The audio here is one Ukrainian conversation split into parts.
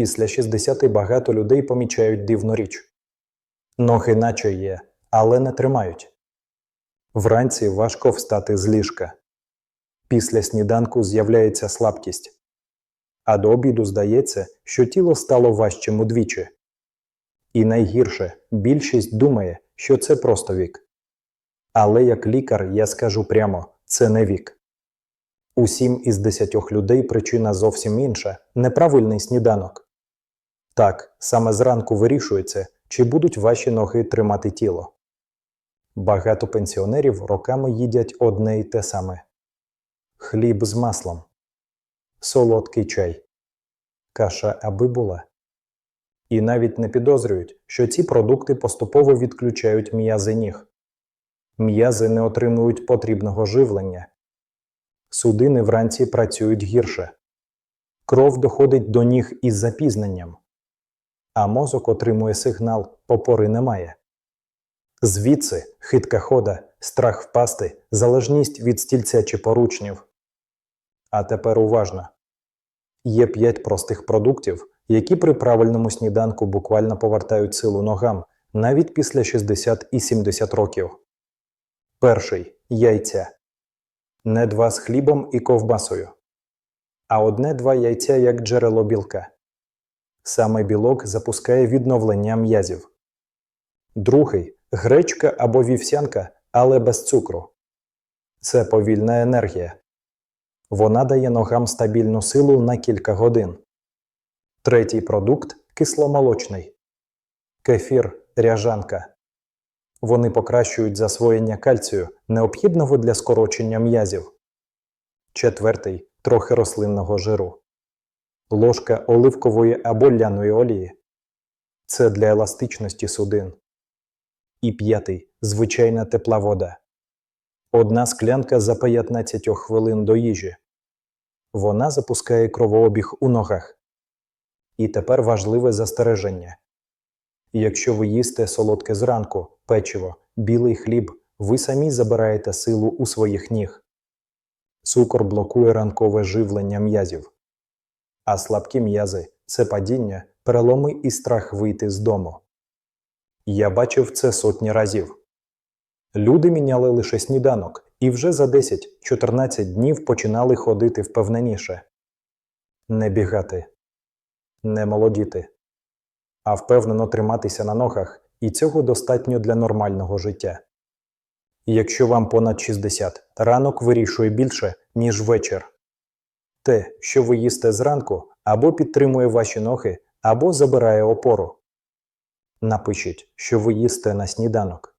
Після 60 багато людей помічають дивну річ. Ноги наче є, але не тримають. Вранці важко встати з ліжка. Після сніданку з'являється слабкість. А до обіду здається, що тіло стало важчим удвічі. І найгірше, більшість думає, що це просто вік. Але як лікар я скажу прямо, це не вік. У сім із десятьох людей причина зовсім інша неправильний сніданок. Так, саме зранку вирішується, чи будуть ваші ноги тримати тіло. Багато пенсіонерів роками їдять одне й те саме: хліб з маслом, солодкий чай, каша аби була. І навіть не підозрюють, що ці продукти поступово відключають м'язи ніг. М'язи не отримують потрібного живлення. Судини вранці працюють гірше. Кров доходить до ніг із запізненням, а мозок отримує сигнал опори немає. Звідси хитка хода, страх впасти, залежність від стільця чи поручнів. А тепер уважно. Є п'ять простих продуктів, які при правильному сніданку буквально повертають силу ногам навіть після 60 і 70 років. Перший яйця. Не два з хлібом і ковбасою, а одне-два яйця як джерело білка. Саме білок запускає відновлення м'язів. Другий гречка або вівсянка, але без цукру. Це повільна енергія. Вона дає ногам стабільну силу на кілька годин. Третій продукт кисломолочний. Кефір, ряжанка. Вони покращують засвоєння кальцію, необхідного для скорочення м'язів. Четвертий трохи рослинного жиру. Ложка оливкової або ляної олії. Це для еластичності судин. І п'ятий звичайна тепла вода. Одна склянка за 15 хвилин до їжі. Вона запускає кровообіг у ногах. І тепер важливе застереження. Якщо ви їсте солодке зранку, печиво, білий хліб, ви самі забираєте силу у своїх ніг. Цукор блокує ранкове живлення м'язів. А слабкі м'язи це падіння, переломи і страх вийти з дому. Я бачив це сотні разів. Люди міняли лише сніданок і вже за 10-14 днів починали ходити впевненіше. Не бігати, не молодіти, а впевнено триматися на ногах, і цього достатньо для нормального життя. Якщо вам понад 60, ранок вирішує більше, ніж вечір. Те, що ви їсте зранку, або підтримує ваші ноги, або забирає опору. Напишіть, що ви їсте на сніданок.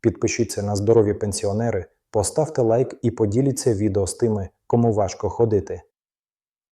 Підпишіться на здорові пенсіонери, поставте лайк і поділіться відео з тими, кому важко ходити.